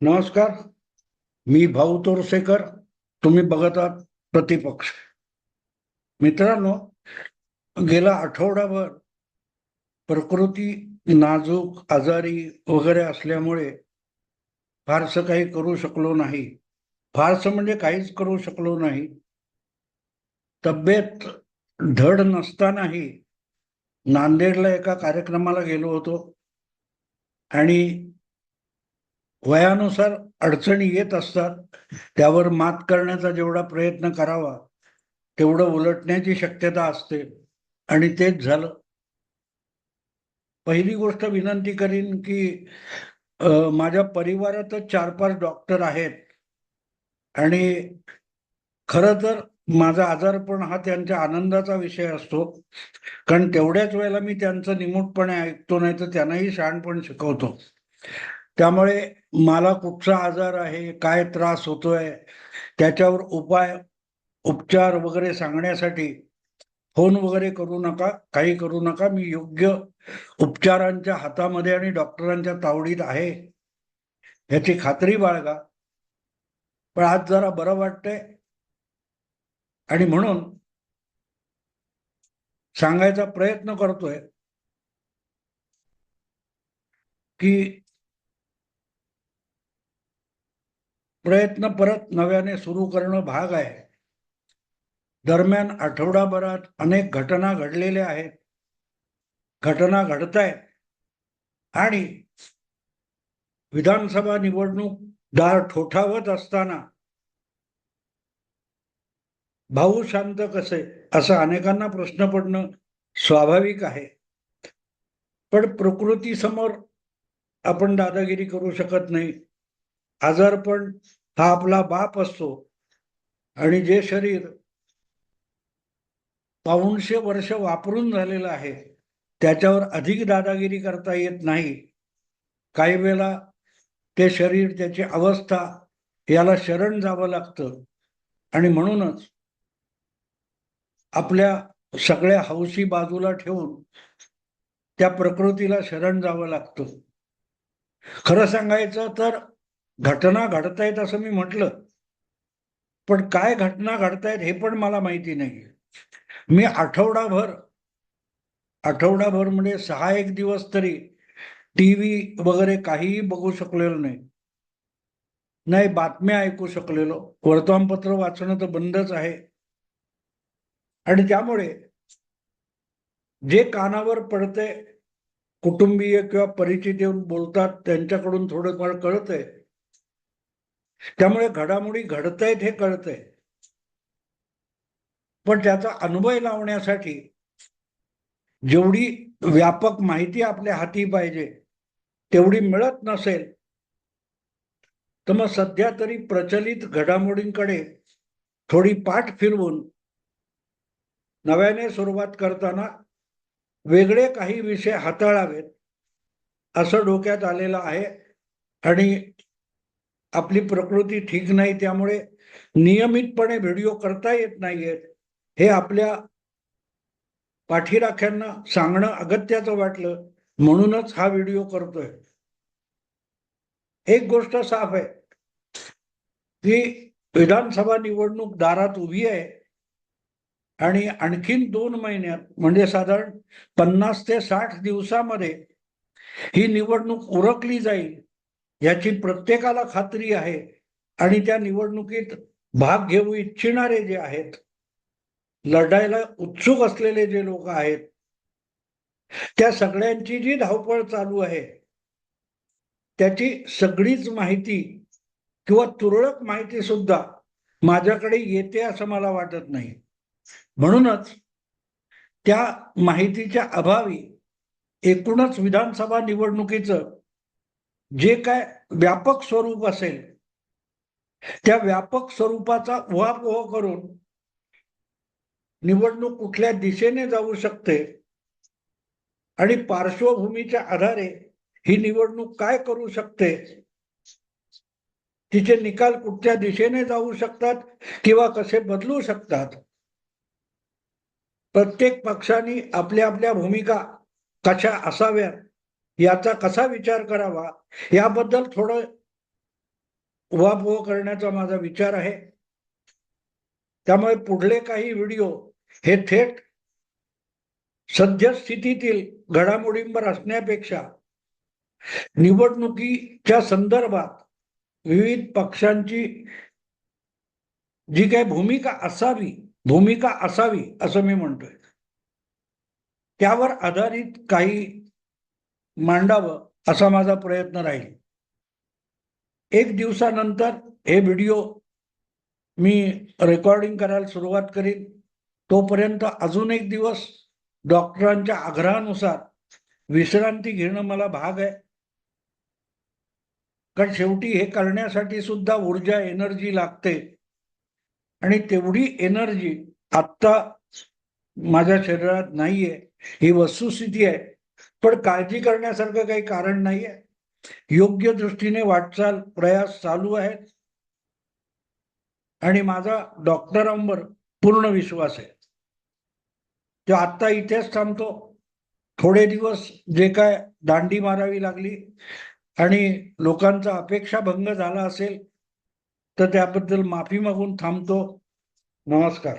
नमस्कार मी भाऊ तोरसेकर तुम्ही बघत आहात प्रतिपक्ष. मित्रांनो गेला आठवडाभर प्रकृती नाजूक आजारी वगैरे असल्यामुळे फारसं काही करू शकलो नाही. फारसं म्हणजे काहीच करू शकलो नाही. तब्येत धड नसतानाही नांदेडला एका कार्यक्रमाला गेलो होतो. आणि वयानुसार अडचणी येत असतात त्यावर मात करण्याचा जेवढा प्रयत्न करावा तेवढं उलटण्याची शक्यता असते. आणि तेच झालं. पहिली गोष्ट विनंती करीन की माझ्या परिवारातच चार पाच डॉक्टर आहेत. आणि खरं तर माझा आजारपण हा त्यांच्या आनंदाचा विषय असतो. कारण तेवढ्याच वेळेला मी त्यांचं निमूटपणे ऐकतो नाही तर त्यांनाही शहाणपण शिकवतो. त्यामुळे मला कुठचा आजार आहे काय त्रास होतोय त्याच्यावर उपाय उपचार वगैरे सांगण्यासाठी फोन वगैरे करू नका काही करू नका. मी योग्य उपचारांच्या हातामध्ये आणि डॉक्टरांच्या तावडीत आहे याची खात्री बाळगा. पण आज जरा बरं वाटतंय. आणि म्हणून सांगायचा प्रयत्न करतोय की प्रयत्न परत नव्याने सुरू करणं भाग आहे. दरम्यान आठवडाभरात अनेक घटना घडलेल्या आहेत. घटना घडत आहेत आणि विधानसभा निवडणूक दार ठोठावत असताना भाऊ शांत कसे असं अनेकांना प्रश्न पडणं स्वाभाविक आहे. पण प्रकृतीसमोर आपण दादागिरी करू शकत नाही. आजारपण हा आपला बाप असतो. आणि जे शरीर पाऊणशे वर्ष वापरून झालेलं आहे त्याच्यावर अधिक दादागिरी करता येत नाही. काही वेळेला ते शरीर त्याची अवस्था याला शरण जावं लागतं. आणि म्हणूनच आपल्या सगळ्या हौशी बाजूला ठेवून त्या प्रकृतीला शरण जावं लागतं. खरं सांगायचं तर घटना घडतायत असं मी म्हटलं. पण काय घटना घडतायत हे पण मला माहिती नाही मी आठवडाभर आठवडाभर म्हणजे सहा एक दिवस तरी टी व्ही वगैरे काहीही बघू शकलेलो नाही. नाही बातम्या ऐकू शकलेलो. वर्तमानपत्र वाचणं तर बंदच आहे. आणि त्यामुळे जे कानावर पडते कुटुंबीय किंवा परिचित येऊन बोलतात त्यांच्याकडून थोडंफार कळतंय. त्यामुळे घडामोडी घडतायत हे कळतंय. पण त्याचा अनुभव लावण्यासाठी जेवढी व्यापक माहिती आपल्या हाती पाहिजे तेवढी मिळत नसेल तर मग सध्या तरी प्रचलित घडामोडींकडे थोडी पाठ फिरवून नव्याने सुरुवात करताना वेगळे काही विषय हाताळावेत असं डोक्यात आलेलं आहे. आणि आपली प्रकृती ठीक नाही त्यामुळे नियमितपणे व्हिडिओ करता येत नाहीयेत हे आपल्या पाठीराख्यांना सांगणं अगत्याचं वाटलं म्हणूनच हा व्हिडिओ करतोय. एक गोष्ट साफ आहे की विधानसभा निवडणूक दारात उभी आहे आणि आणखीन दोन महिन्यात म्हणजे साधारण पन्नास ते साठ दिवसामध्ये ही निवडणूक उरकली जाईल. याची प्रत्येकाला खात्री आहे आणि त्या निवडणुकीत भाग घेऊ इच्छिणारे जे आहेत लढायला उत्सुक असलेले जे लोक आहेत त्या सगळ्यांची जी धावपळ चालू आहे त्याची सगळीच माहिती किंवा तुरळक माहिती सुद्धा माझ्याकडे येते असं मला वाटत नाही. म्हणूनच त्या माहितीच्या अभावी एकूणच विधानसभा निवडणुकीचं जे काय व्यापक स्वरूप असेल त्या व्यापक स्वरूपाचा उहापोह करून निवडणूक कुठल्या दिशेने जाऊ शकते आणि पार्श्वभूमीच्या आधारे ही निवडणूक काय करू शकते तिचे निकाल कुठच्या दिशेने जाऊ शकतात किंवा कसे बदलू शकतात प्रत्येक पक्षाने आपल्या आपल्या भूमिका कशा असाव्यात याचा कसा विचार करावा? याबद्दल थोडं उहापोह करण्याचा माझा विचार आहे. त्यामुळे पुढले काही व्हिडिओ हे थेट सद्यस्थितीतील घडामोडींवर असण्यापेक्षा निवडणुकीच्या संदर्भात विविध पक्षांची जी काही भूमिका असावी भूमिका असावी असं मी म्हणतोय. त्यावर आधारित काही मांडावं असा माझा प्रयत्न राहील. एक दिवसानंतर हे व्हिडिओ मी रेकॉर्डिंग करायला सुरुवात करीन. तोपर्यंत अजून एक दिवस डॉक्टरांच्या आग्रहानुसार विश्रांती घेणं मला भाग आहे. कारण शेवटी हे करण्यासाठी सुद्धा ऊर्जा एनर्जी लागते. आणि तेवढी एनर्जी आत्ता माझ्या शरीरात नाहीये. ही वस्तुस्थिती आहे. पण काळजी करण्यासारखं काही कारण नाहीये. योग्य दृष्टीने वाटचाल प्रयास चालू आहेत. आणि माझा डॉक्टरांवर पूर्ण विश्वास आहे. तो आत्ता इथेच थांबतो. थोडे दिवस जे काय दांडी मारावी लागली आणि लोकांचा अपेक्षा भंग झाला असेल तर त्याबद्दल माफी मागून थांबतो. नमस्कार.